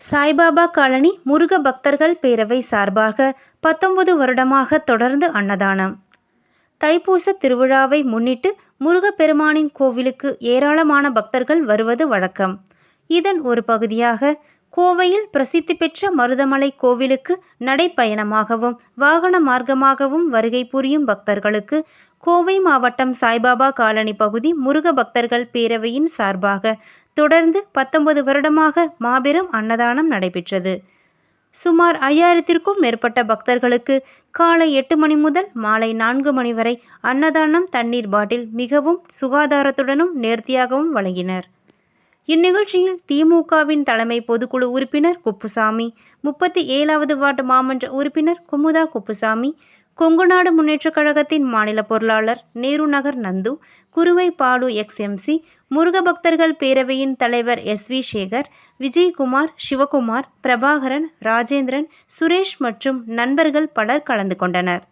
Saibaba colony Muruga பக்தர்கள் பேரவை சார்பாக பத்தொன்பது வருடமாக தொடர்ந்து அன்னதானம். தைப்பூச திருவிழாவை முன்னிட்டு முருகப்பெருமானின் கோவிலுக்கு ஏராளமான பக்தர்கள் வருவது வழக்கம். இதன் ஒரு பகுதியாக கோவையில் பிரசித்தி பெற்ற மருதமலை கோவிலுக்கு நடைப்பயணமாகவும் வாகன மார்க்கமாகவும் வருகை புரியும் பக்தர்களுக்கு கோவை மாவட்டம் சாய்பாபா காலனி பகுதி முருக பக்தர்கள் பேரவையின் சார்பாக தொடர்ந்து பத்தொன்பது வருடமாக மாபெரும் அன்னதானம் நடைபெற்றது. சுமார் ஐயாயிரத்திற்கும் மேற்பட்ட பக்தர்களுக்கு காலை எட்டு மணி முதல் மாலை நான்கு மணி வரை அன்னதானம் தண்ணீர் பாட்டில் மிகவும் சுகாதாரத்துடனும் நேர்த்தியாகவும் வழங்கினர். இந்நிகழ்ச்சியில் திமுகவின் தலைமை பொதுக்குழு உறுப்பினர் குப்புசாமி முப்பத்தி ஏழாவது வார்டு மாமன்ற உறுப்பினர் குமுதா குப்புசாமி கொங்குநாடு முன்னேற்றக் கழகத்தின் மாநில பொருளாளர் நேரு நகர் நந்து குருவை பாலு எக்ஸ்எம்சி முருக பக்தர்கள் பேரவையின் தலைவர் எஸ் வி சேகர் விஜயகுமார் சிவகுமார் பிரபாகரன் ராஜேந்திரன் சுரேஷ் மற்றும் நண்பர்கள் பலர் கலந்து கொண்டனர்.